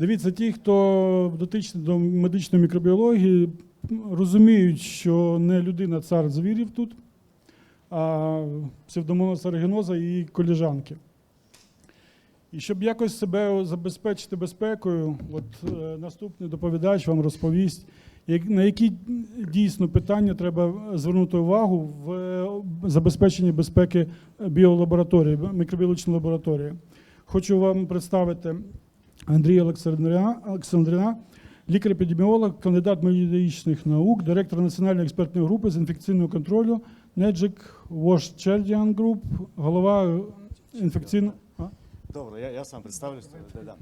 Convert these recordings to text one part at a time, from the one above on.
Дивіться, ті, хто дотичний до медичної мікробіології, розуміють, що не людина цар звірів тут, а псевдомонас аригіноза і коліжанки. І щоб якось себе забезпечити безпекою, от е, наступний доповідач вам розповість, як- на які дійсно питання треба звернути увагу в е, забезпеченні безпеки біолабораторії, мікробіологічної лабораторії. Хочу вам представити Андрія Олександрина, лікар-епідеміолог, кандидат медичних наук, директор Національної експертної групи з інфекційного контролю Неджик Washchardian Group, голова інфекційного. Добре, я, я сам представлюсь. Да, да.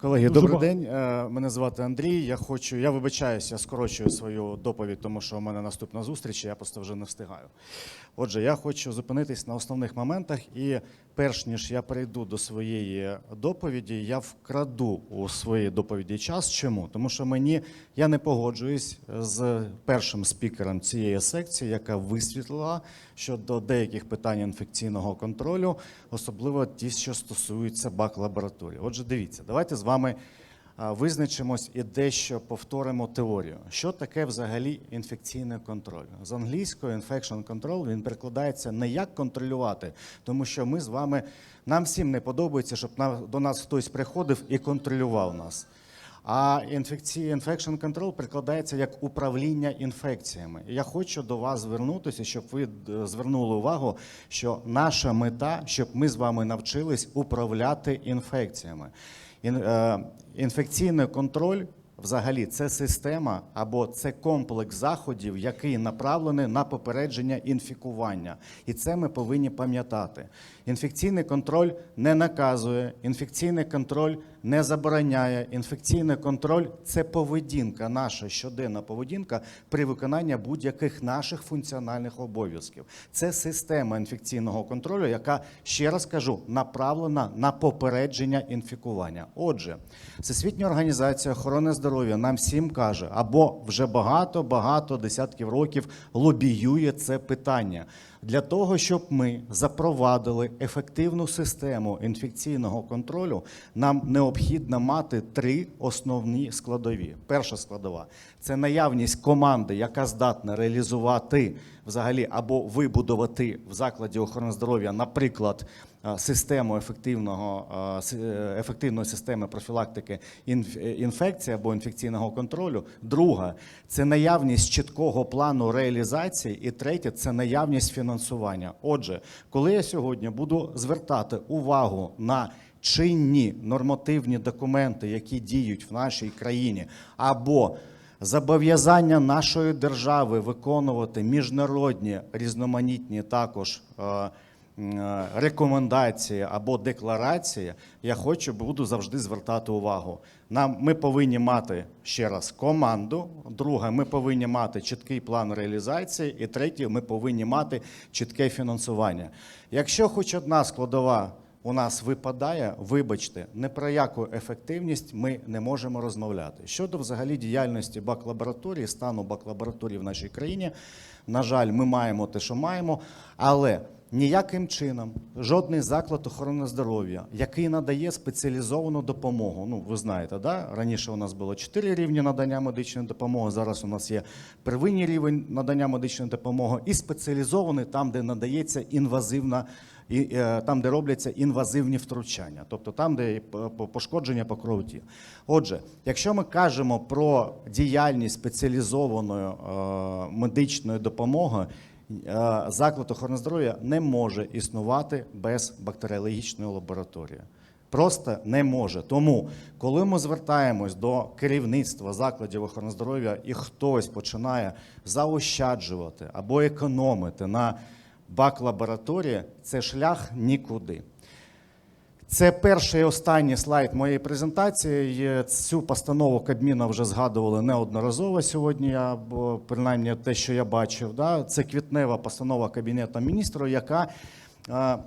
Колеги, Дуже добрий день. Е, Мене звати Андрій. Я хочу, я вибачаюся, я скорочую свою доповідь, тому що у мене наступна зустріч, і я просто вже не встигаю. Отже, я хочу зупинитись на основних моментах, і перш ніж я перейду до своєї доповіді, я вкраду у своїй доповіді час. Чому? Тому що мені я не погоджуюсь з першим спікером цієї секції, яка висвітлила щодо деяких питань інфекційного контролю, особливо ті, що стосуються бак лабораторії. Отже, дивіться, давайте з вами визначимось і дещо повторимо теорію. Що таке взагалі інфекційний контроль? З англійської infection control він перекладається не як контролювати, тому що ми з вами нам всім не подобається, щоб до нас хтось приходив і контролював нас. А infection control перекладається як управління інфекціями. І Я хочу до вас звернутися, щоб ви е, звернули увагу, що наша мета, щоб ми з вами навчились управляти інфекціями. Е, Інфекційний контроль. Взагалі, це система або це комплекс заходів, який направлений на попередження інфікування. І це ми повинні пам'ятати. Інфекційний контроль не наказує, інфекційний контроль не забороняє. Інфекційний контроль це поведінка, наша щоденна поведінка при виконанні будь-яких наших функціональних обов'язків. Це система інфекційного контролю, яка ще раз кажу, направлена на попередження інфікування. Отже, Всесвітня організація охорони здоров'я нам всім каже, або вже багато багато десятків років лобіює це питання для того, щоб ми запровадили ефективну систему інфекційного контролю, нам необхідно мати три основні складові. Перша складова це наявність команди, яка здатна реалізувати взагалі або вибудувати в закладі охорони здоров'я, наприклад, е, систему ефективного е, е, ефективної системи профілактики інф- інфекції або інфекційного контролю. Друга це наявність чіткого плану реалізації. І третє це наявність фінансування. Отже, коли я сьогодні буду звертати увагу на чинні нормативні документи, які діють в нашій країні, або зобов'язання нашої держави виконувати міжнародні різноманітні також. е, е, Рекомендації або декларації, я хочу буду завжди звертати увагу. Нам ми повинні мати ще раз команду. Друге, ми повинні мати чіткий план реалізації. І третє, ми повинні мати чітке фінансування. Якщо хоч одна складова у нас випадає, вибачте, не про яку ефективність ми не можемо розмовляти. Щодо взагалі діяльності бак-лабораторії, стану бак-лабораторії в нашій країні, на жаль, ми маємо те, що маємо, але ніяким чином жодний заклад охорони здоров'я, який надає спеціалізовану допомогу. Ну, ви знаєте, да? раніше у нас було чотири рівні надання медичної допомоги. Зараз у нас є первинний рівень надання медичної допомоги і спеціалізований там, де надається інвазивна і е, там, де робляться інвазивні втручання, тобто там, де пошкодження покрову тіла. Отже, якщо ми кажемо про діяльність спеціалізованої е, медичної допомоги, е, заклад охорони здоров'я не може існувати без бактеріологічної лабораторії. Просто не може. Тому, коли ми звертаємось до керівництва закладів охорони здоров'я і хтось починає заощаджувати або економити на бак-лабораторії, це шлях нікуди. Це перший і останній слайд моєї презентації. Цю постанову Кабміна вже згадували неодноразово сьогодні. або бо, принаймні те, що я бачив. Да? Це квітнева постанова Кабінету міністрів, яка е, е,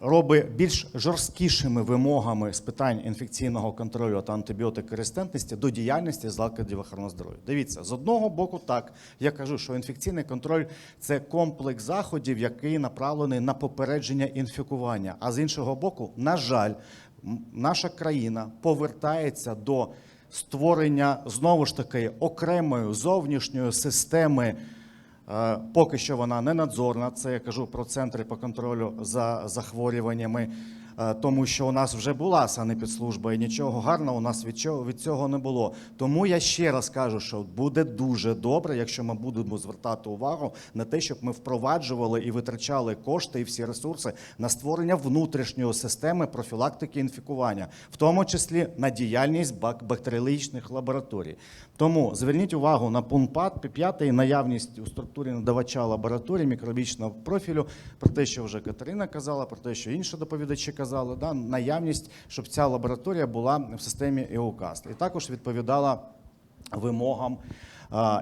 робить більш жорсткішими вимогами з питань інфекційного контролю та антибіотикорезистентності до діяльності закладів охорони здоров'я. Дивіться, з одного боку, так я кажу, що інфекційний контроль це комплекс заходів, який направлений на попередження інфікування. А з іншого боку, на жаль, наша країна повертається до створення знову ж таки окремої зовнішньої системи. Е, Поки що вона не надзорна. Це я кажу про центри по контролю за захворюваннями, е, тому що у нас вже була санепідслужба і нічого гарного у нас від цього, від цього не було. Тому я ще раз кажу, що буде дуже добре, якщо ми будемо звертати увагу на те, щоб ми впроваджували і витрачали кошти і всі ресурси на створення внутрішньої системи профілактики інфікування, в тому числі на діяльність бак- бактеріологічних лабораторій. Тому зверніть увагу на пункт 5 наявність у структурі надавача лабораторії мікробічного профілю, про те, що вже Катерина казала, про те, що інші доповідачі казали, да, наявність, щоб ця лабораторія була в системі ЕУКАСТ. І також відповідала вимогам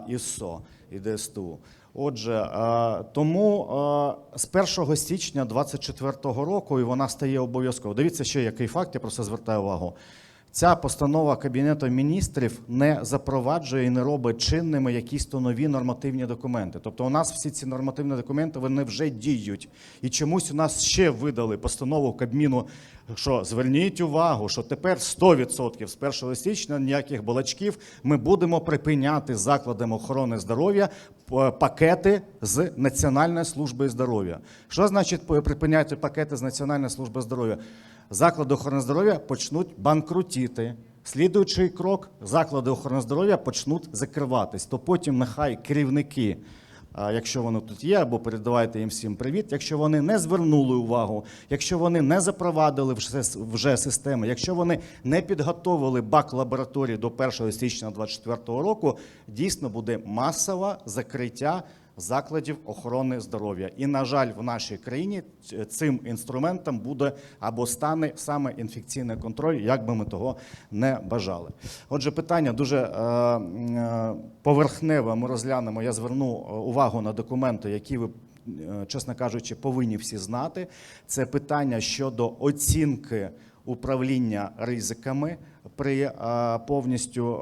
ІСО і ДСТУ. Отже, тому з 1 січня 2024 року і вона стає обов'язково. Дивіться ще який факт, я просто звертаю увагу. Ця постанова Кабінету міністрів не запроваджує і не робить чинними якісь то нові нормативні документи. Тобто, у нас всі ці нормативні документи вони вже діють. І чомусь у нас ще видали постанову Кабміну, що зверніть увагу, що тепер 100% з 1 січня ніяких балачків ми будемо припиняти закладам охорони здоров'я е, пакети з Національної служби здоров'я. Що значить припиняти пакети з Національної служби здоров'я? Заклади охорони здоров'я почнуть банкрутіти. Слідуючий крок заклади охорони здоров'я почнуть закриватись. То потім нехай керівники, а, якщо вони тут є, або передавайте їм всім привіт. Якщо вони не звернули увагу, якщо вони не запровадили вже, вже системи, якщо вони не підготовили бак лабораторії до 1 січня 2024 року, дійсно буде масове закриття закладів охорони здоров'я. І, на жаль, в нашій країні цим інструментом буде або стане саме інфекційний контроль, як би ми того не бажали. Отже, питання дуже е, е, поверхневе. Ми розглянемо. Я зверну е, увагу на документи, які ви. Чесно кажучи, повинні всі знати. Це питання щодо оцінки управління ризиками при повністю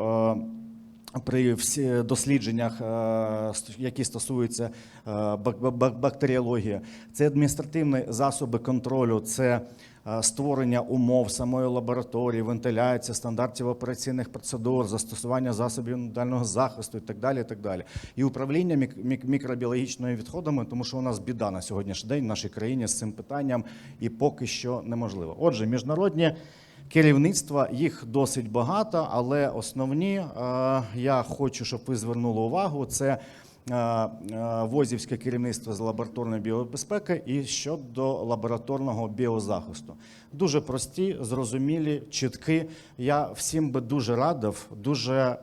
при всі дослідженнях, е, які стосуються е, бак- бак- бактеріології, це адміністративні засоби контролю, це е, створення умов самої лабораторії, вентиляція, стандартів операційних процедур, застосування засобів індивідуального захисту і так далі. І, так далі. і управління мік- мік- мікробіологічними відходами, тому що у нас біда на сьогоднішній день в нашій країні з цим питанням і поки що неможливо. Отже, міжнародні. Керівництва їх досить багато, але основні е, я хочу, щоб ви звернули увагу. Це е, е, Возівське керівництво з лабораторної біобезпеки і щодо лабораторного біозахисту. Дуже прості, зрозумілі, чіткі. Я всім би дуже радив дуже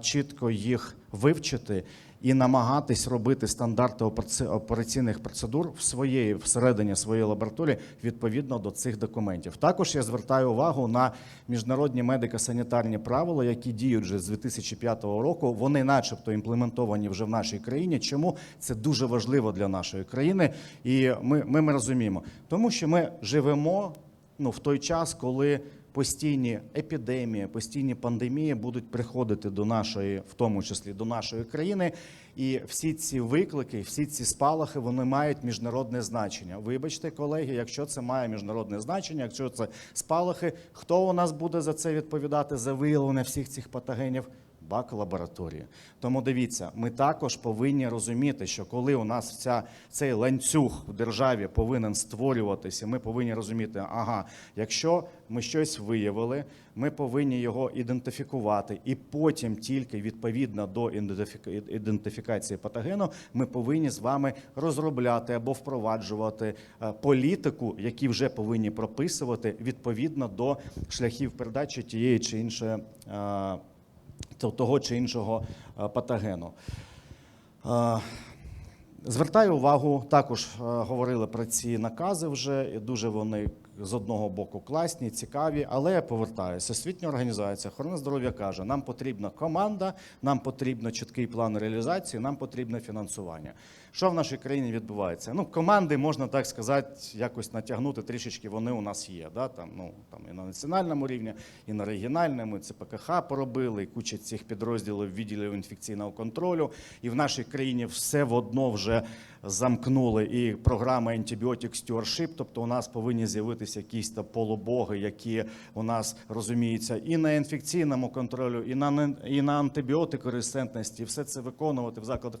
чітко їх вивчити і намагатись робити стандарти операційних процедур в своєї всередині своєї лабораторії відповідно до цих документів. Також я звертаю увагу на міжнародні медико-санітарні правила, які діють вже з 2005 року. Вони, начебто, імплементовані вже в нашій країні. Чому це дуже важливо для нашої країни? І ми, ми, ми розуміємо, тому що ми живемо ну, в той час, коли постійні епідемії, постійні пандемії будуть приходити до нашої, в тому числі до нашої країни. І всі ці виклики, всі ці спалахи, вони мають міжнародне значення. Вибачте, колеги, якщо це має міжнародне значення, якщо це спалахи, хто у нас буде за це відповідати за виявлення всіх цих патогенів? Бак лабораторії. Тому дивіться, ми також повинні розуміти, що коли у нас ця, цей ланцюг в державі повинен створюватися, ми повинні розуміти, ага, якщо ми щось виявили, ми повинні його ідентифікувати, і потім тільки відповідно до ідентифікації патогену, ми повинні з вами розробляти або впроваджувати е, політику, які вже повинні прописувати відповідно до шляхів передачі тієї чи іншої. То- того чи іншого е, патогену. Е, Звертаю увагу, також е, говорили про ці накази вже, дуже вони з одного боку класні, цікаві, але я повертаюся. Світня організація охорони здоров'я каже, нам потрібна команда, нам потрібен чіткий план реалізації, нам потрібне фінансування. Що в нашій країні відбувається? Ну, команди можна так сказати, якось натягнути трішечки. Вони у нас є. Да? Там, ну, там і на національному рівні, і на регіональному, і ЦПКХ поробили, і куча цих підрозділів відділів інфекційного контролю. І в нашій країні все водно вже замкнули. І програма Antibiotic Stewardship, тобто у нас повинні з'явитися якісь та полубоги, які у нас розуміються і на інфекційному контролю, і на і на антибіотикорезистентності. Все це виконувати в закладах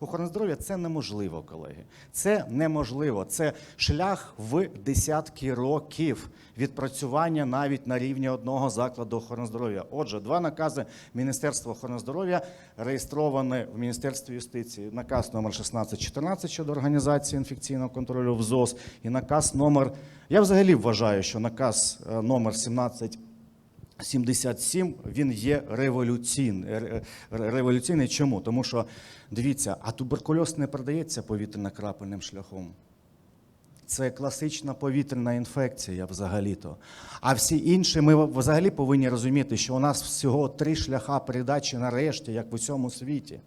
охорони здоров'я це неможливо, колеги. Це неможливо. Це шлях в десятки років відпрацювання навіть на рівні одного закладу охорони здоров'я. Отже, два накази Міністерства охорони здоров'я реєстровані в Міністерстві юстиції. Наказ номер 1614 щодо організації інфекційного контролю в ЗОЗ і наказ номер. Я взагалі вважаю, що наказ е, номер 17 77 він є революційний. Ре- ре- революційний. Чому? Тому що дивіться, а туберкульоз не передається повітряно-крапельним шляхом. Це класична повітряна інфекція взагалі-то. А всі інші ми взагалі повинні розуміти, що у нас всього три шляха передачі нарешті, як в усьому світі.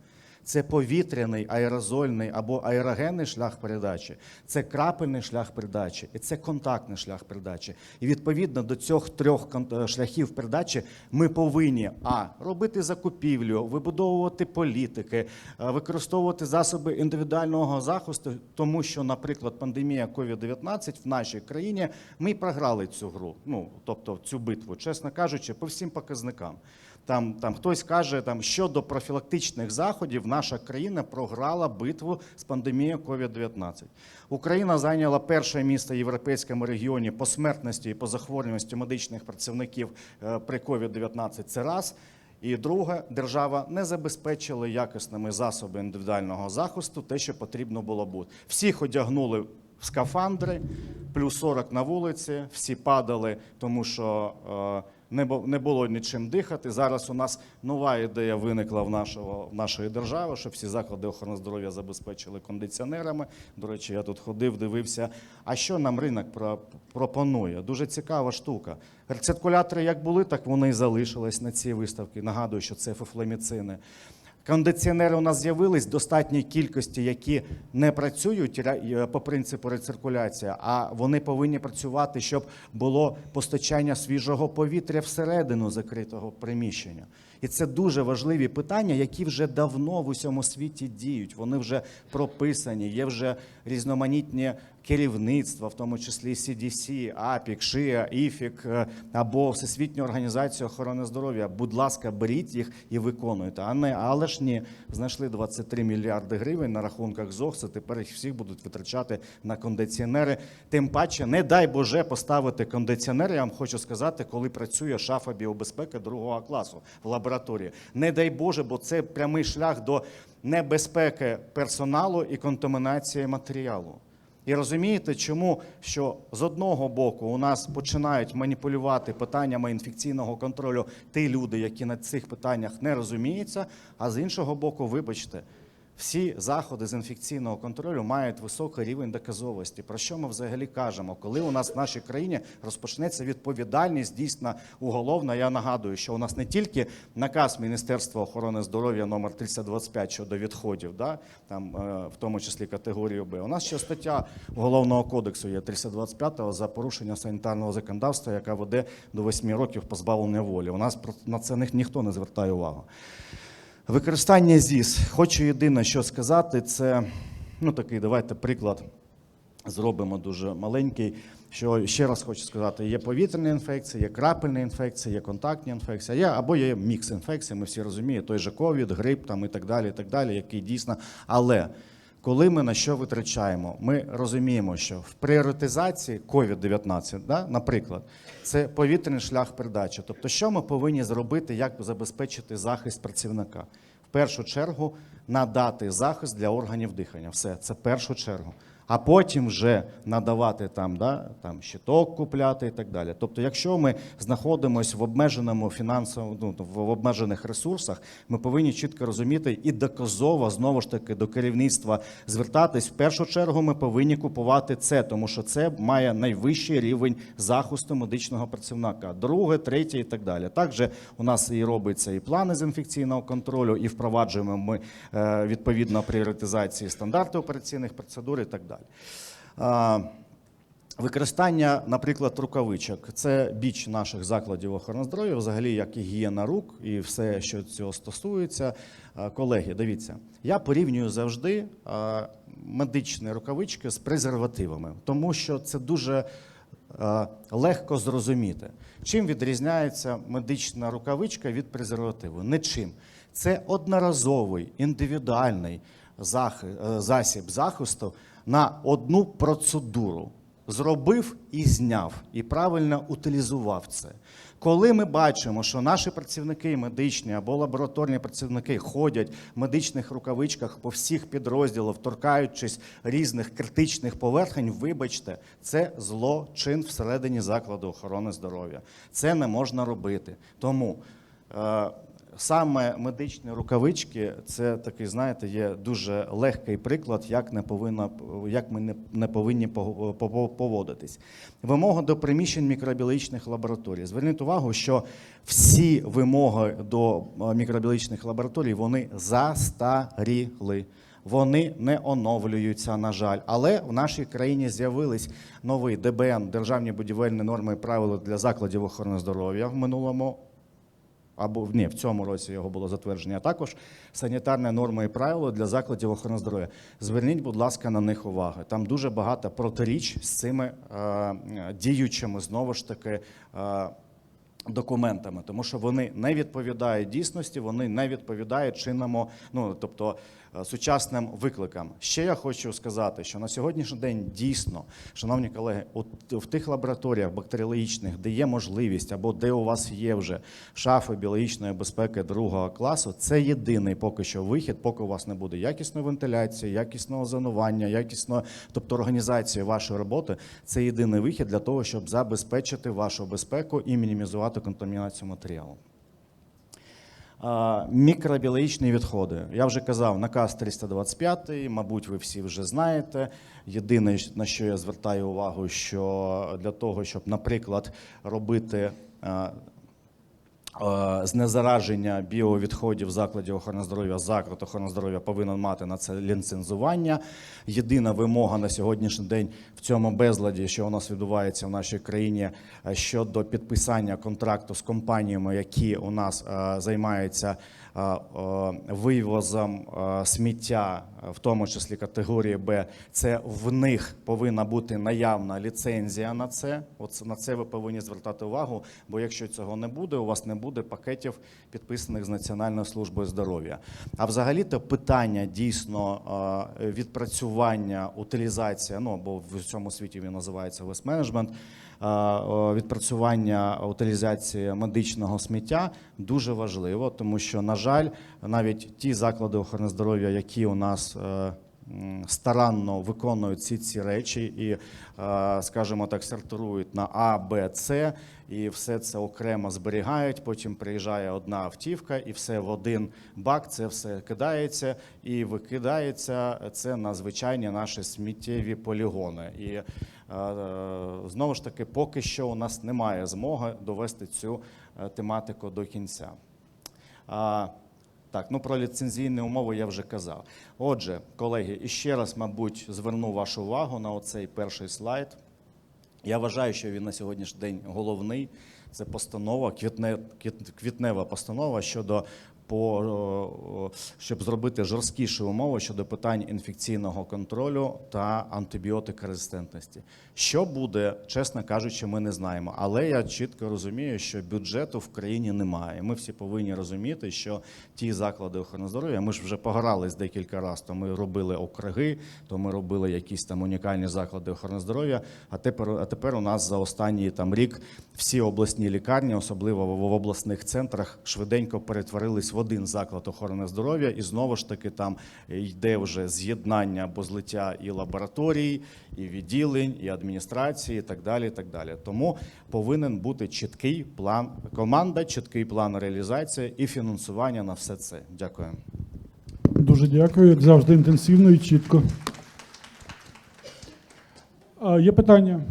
Це повітряний, аерозольний або аерогенний шлях передачі, це крапельний шлях передачі і це контактний шлях передачі. І відповідно до цих трьох е, шляхів передачі ми повинні а робити закупівлю, вибудовувати політики, е, використовувати засоби індивідуального захисту, тому що, наприклад, пандемія COVID-19 в нашій країні ми програли цю гру. Ну тобто цю битву, чесно кажучи, по всім показникам. Там, там хтось каже, там щодо профілактичних заходів, наша країна програла битву з пандемією COVID-19. Україна зайняла перше місце в європейському регіоні по смертності і по захворюваності медичних працівників е, при COVID-19. Це раз. І друге, держава не забезпечила якісними засоби індивідуального захисту те, що потрібно було бути. Всіх одягнули в скафандри, плюс 40 на вулиці, всі падали, тому що е, не бу- не було нічим дихати. Зараз у нас нова ідея виникла в нашого в нашої держави, щоб всі заклади охорони здоров'я забезпечили кондиціонерами. До речі, я тут ходив, дивився. А що нам ринок про- пропонує? Дуже цікава штука. Рециркулятори як були, так вони і залишились на цій виставці. Нагадую, що це фуфлеміцини. Кондиціонери у нас з'явились в достатній кількості, які не працюють е, по принципу рециркуляції, а вони повинні працювати, щоб було постачання свіжого повітря всередину закритого приміщення. І це дуже важливі питання, які вже давно в усьому світі діють. Вони вже прописані, є вже різноманітні керівництва, в тому числі CDC, АПІК, ШИА, ІФІК е, або Всесвітня організація охорони здоров'я. Будь ласка, беріть їх і виконуйте. А не але ж ні, знайшли 23 мільярди гривень на рахунках ЗОГС, і тепер їх всіх будуть витрачати на кондиціонери. Тим паче, не дай Боже поставити кондиціонер. Я вам хочу сказати, коли працює шафа біобезпеки другого класу в лабораторії. Не дай Боже, бо це прямий шлях до небезпеки персоналу і контамінації матеріалу. І розумієте, чому що з одного боку у нас починають маніпулювати питаннями інфекційного контролю ті люди, які на цих питаннях не розуміються, а з іншого боку, вибачте, всі заходи з інфекційного контролю мають високий рівень доказовості. Про що ми взагалі кажемо? Коли у нас в нашій країні розпочнеться відповідальність дійсно уголовна, я нагадую, що у нас не тільки наказ Міністерства охорони здоров'я номер 325 щодо відходів, да, там, е, в тому числі категорію Б. У нас ще стаття Уголовного кодексу є 325 за порушення санітарного законодавства, яка веде до 8 років позбавлення волі. У нас на це ні- ніхто не звертає увагу. Використання ЗІС. Хочу єдине, що сказати, це ну такий, давайте приклад зробимо дуже маленький. Що ще раз хочу сказати: є повітряна інфекція, є крапельна інфекція, є контактна інфекція, є або є мікс інфекцій. Ми всі розуміємо, той же ковід, грип там і так далі, і так далі, який дійсно. Але коли ми на що витрачаємо, ми розуміємо, що в пріоритизації COVID-19, да, наприклад, це повітряний шлях передачі. Тобто, що ми повинні зробити, як забезпечити захист працівника? В першу чергу надати захист для органів дихання. Все, це в першу чергу. А потім вже надавати там, да, там щиток купляти і так далі. Тобто, якщо ми знаходимося в обмеженому фінансовому, ну, в обмежених ресурсах, ми повинні чітко розуміти і доказово знову ж таки до керівництва звертатись. В першу чергу ми повинні купувати це, тому що це має найвищий рівень захисту медичного працівника. Друге, третє і так далі. Також у нас і робиться і плани з інфекційного контролю, і впроваджуємо ми е, відповідно пріоритизації стандартів операційних процедур і так далі. А, Використання, наприклад, рукавичок це біч наших закладів охорони здоров'я, взагалі як гігієна рук і все, що цього стосується. Колеги, дивіться, я порівнюю завжди медичні рукавички з презервативами, тому що це дуже легко зрозуміти. Чим відрізняється медична рукавичка від презервативу? Нічим. Це одноразовий індивідуальний е, засіб захисту на одну процедуру. Зробив і зняв, і правильно утилізував це. Коли ми бачимо, що наші працівники медичні або лабораторні працівники ходять в медичних рукавичках по всіх підрозділах, торкаючись різних критичних поверхень, вибачте, це злочин всередині закладу охорони здоров'я. Це не можна робити. Тому е, Саме медичні рукавички це такий, знаєте, є дуже легкий приклад, як не повинна, як ми не, не повинні поводитись. Вимоги до приміщень мікробіологічних лабораторій. Зверніть увагу, що всі вимоги до е, мікробіологічних лабораторій вони застаріли. Вони не оновлюються, на жаль. Але в нашій країні з'явились новий ДБН державні будівельні норми і правила для закладів охорони здоров'я в минулому або ні, в цьому році його було затвердження. а Також санітарні норми і правила для закладів охорони здоров'я. Зверніть, будь ласка, на них увагу. Там дуже багато протиріч з цими е, діючими знову ж таки. Е, Документами, тому що вони не відповідають дійсності, вони не відповідають чинному, ну тобто сучасним викликам. Ще я хочу сказати, що на сьогоднішній день дійсно, шановні колеги, от в тих лабораторіях бактеріологічних, де є можливість або де у вас є вже шафи біологічної безпеки другого класу, це єдиний поки що вихід, поки у вас не буде якісної вентиляції, якісного зонування, якісної, тобто організації вашої роботи. Це єдиний вихід для того, щоб забезпечити вашу безпеку і мінімізувати контамінацію матеріалу. Мікробіологічні відходи. Я вже казав, наказ 325, мабуть, ви всі вже знаєте. Єдине, на що я звертаю увагу, що для того, щоб, наприклад, робити знезараження біовідходів закладів охорони здоров'я, заклад охорони здоров'я повинен мати на це ліцензування. Єдина вимога на сьогоднішній день в цьому безладі, що у нас відбувається в нашій країні е, щодо підписання контракту з компаніями, які у нас е, займаються е, е, вивозом е, сміття, е, в тому числі категорії Б, це в них повинна бути наявна ліцензія на це. От на це ви повинні звертати увагу. Бо якщо цього не буде, у вас не буде пакетів підписаних з Національною службою здоров'я. А взагалі-то питання дійсно е, відпрацювання, утилізація, ну бо в цьому світі він називається е, е, відпрацювання утилізації медичного сміття дуже важливо, тому що, на жаль, навіть ті заклади охорони здоров'я, які у нас е, старанно виконують ці ці речі і, е, скажімо так, сортирують на А, Б, С, і все це окремо зберігають. Потім приїжджає одна автівка, і все в один бак, це все кидається і викидається це на звичайні наші сміттєві полігони. І е, знову ж таки, поки що у нас немає змоги довести цю е, тематику до кінця. Так, ну про ліцензійні умови я вже казав. Отже, колеги, і ще раз, мабуть, зверну вашу увагу на оцей перший слайд. Я вважаю, що він на сьогоднішній день головний. Це постанова, квітне, квітнева постанова щодо по, щоб зробити жорсткіші умови щодо питань інфекційного контролю та антибіотикорезистентності. Що буде, чесно кажучи, ми не знаємо. Але я чітко розумію, що бюджету в країні немає. Ми всі повинні розуміти, що ті заклади охорони здоров'я, ми ж вже погрались декілька разів, то ми робили округи, то ми робили якісь там унікальні заклади охорони здоров'я. А тепер, а тепер у нас за останній там рік всі обласні лікарні, особливо в обласних центрах, швиденько перетворились в один заклад охорони здоров'я, і знову ж таки там йде вже з'єднання або злиття і лабораторій, і відділень, і адміністрації, і так далі. І так далі. Тому повинен бути чіткий план команда, чіткий план реалізації і фінансування на все це. Дякую. Дуже дякую, як завжди, інтенсивно і чітко. Є питання?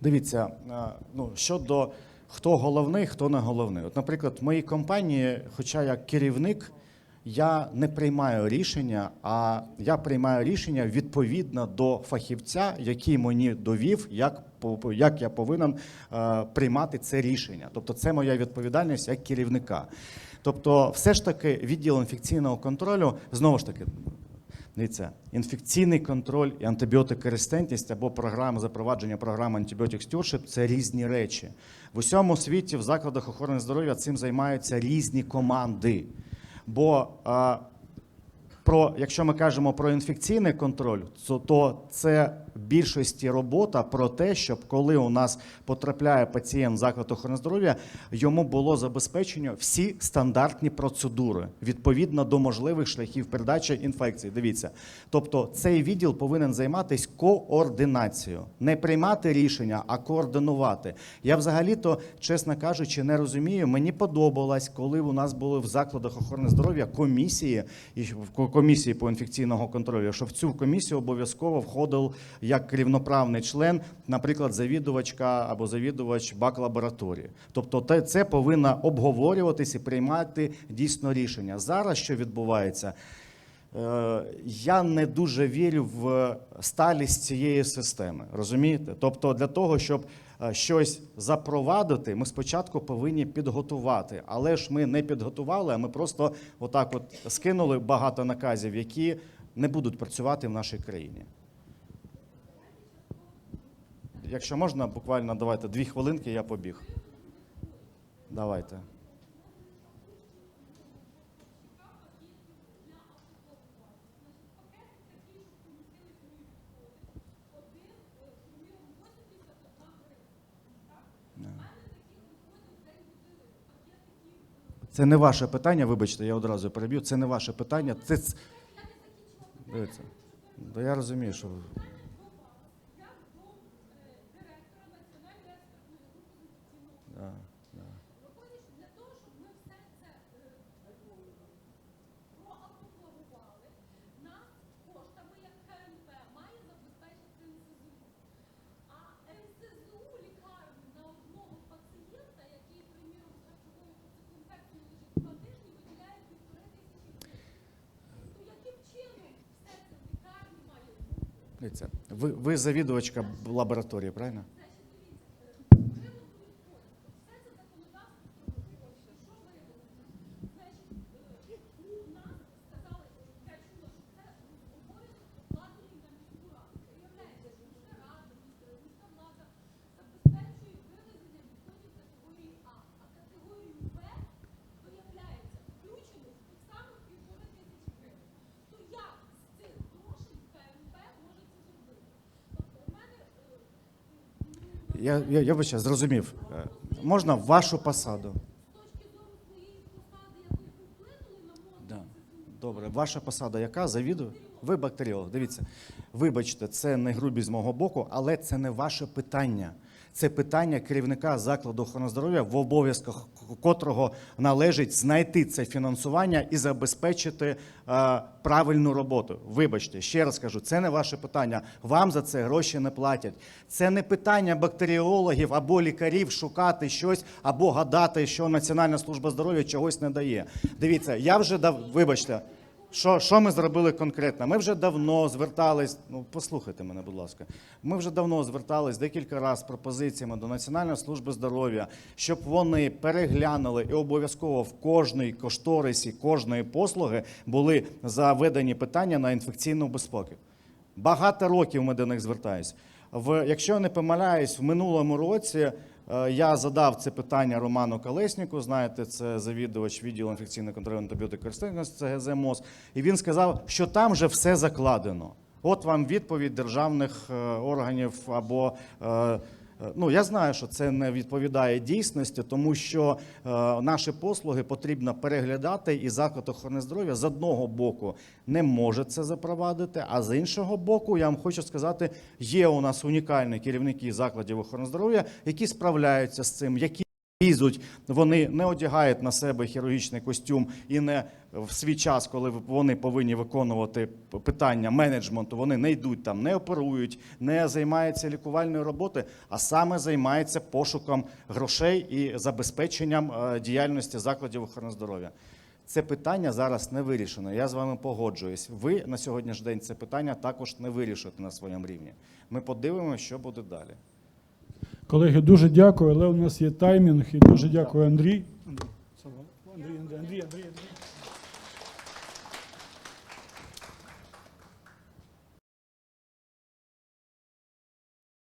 Дивіться, е, ну щодо хто головний, хто не головний. От, наприклад, в моїй компанії, хоча я керівник, я не приймаю рішення, а я приймаю рішення відповідно до фахівця, який мені довів, як як я повинен е, приймати це рішення. Тобто, це моя відповідальність як керівника. Тобто, все ж таки, відділ інфекційного контролю знову ж таки. Дивіться, інфекційний контроль і антибіотикорезистентність або програма запровадження програми антибіотик стюршип це різні речі. В усьому світі в закладах охорони здоров'я цим займаються різні команди. Бо а, про, якщо ми кажемо про інфекційний контроль, то, це в більшості робота про те, щоб коли у нас потрапляє пацієнт в заклад охорони здоров'я, йому було забезпечено всі стандартні процедури відповідно до можливих шляхів передачі інфекції. Дивіться, тобто цей відділ повинен займатися координацією, не приймати рішення, а координувати. Я взагалі-то, чесно кажучи, не розумію. Мені подобалось, коли у нас були в закладах охорони здоров'я комісії і в комісії по інфекційного контролю, що в цю комісію обов'язково входив як рівноправний член, наприклад, завідувачка або завідувач бак лабораторії. Тобто, це повинно обговорюватись і приймати дійсно рішення. Зараз що відбувається? Е, Я не дуже вірю в сталість цієї системи. Розумієте? Тобто, для того, щоб е, щось запровадити, ми спочатку повинні підготувати. Але ж ми не підготували, а ми просто отак от скинули багато наказів, які не будуть працювати в нашій країні. Якщо можна, буквально давайте дві хвилинки, я побіг. Давайте. Це не ваше питання, вибачте, я одразу переб'ю. Це не ваше питання. Це дивіться. Да я розумію, що ви- да, да. НСЗУ лікарню на одного пацієнта, який, приміром, з харчовою інфекцією лежить два тижні, виділяє півтори тисячі гривень. Ну яким чином все це в лікарні має бути? Дивіться, ви, ви завідувачка лабораторії, правильно? Я, я, я вибачаю, зрозумів. Е, Можна вашу посаду? Да. Добре, ваша посада яка? Завідую? Ви бактеріолог. Дивіться, вибачте, це не грубість з мого боку, але це не ваше питання. Це питання керівника закладу охорони здоров'я, в обов'язках котрого належить знайти це фінансування і забезпечити е, правильну роботу. Вибачте, ще раз кажу, це не ваше питання. Вам за це гроші не платять. Це не питання бактеріологів або лікарів шукати щось або гадати, що Національна служба здоров'я чогось не дає. Дивіться, я вже дав, вибачте. Що, що ми зробили конкретно? Ми вже давно звертались. Ну послухайте мене, будь ласка. Ми вже давно звертались декілька разів з пропозиціями до Національної служби здоров'я, щоб вони переглянули і обов'язково в кожній кошторисі кожної послуги були заведені питання на інфекційну безпеку. Багато років ми до них звертаємось. В, якщо я не помиляюсь, в минулому році я задав це питання Роману Колесніку. Знаєте, це завідувач відділу інфекційного контролю антибіотикористичності ЦГЗ МОЗ. І він сказав, що там вже все закладено. От вам відповідь державних е, органів або. Е, Ну, я знаю, що це не відповідає дійсності, тому що е, наші послуги потрібно переглядати, і заклад охорони здоров'я з одного боку не може це запровадити, а з іншого боку, я вам хочу сказати, є у нас унікальні керівники закладів охорони здоров'я, які справляються з цим, які лізуть, вони не одягають на себе хірургічний костюм і не в свій час, коли вони повинні виконувати питання менеджменту, вони не йдуть там, не оперують, не займаються лікувальною роботою, а саме займаються пошуком грошей і забезпеченням е, діяльності закладів охорони здоров'я. Це питання зараз не вирішено. Я з вами погоджуюсь. Ви на сьогоднішній день це питання також не вирішите на своєму рівні. Ми подивимося, що буде далі. Колеги, дуже дякую, але у нас є таймінг і дуже дякую Андрій. Андрій, Андрій, Андрій.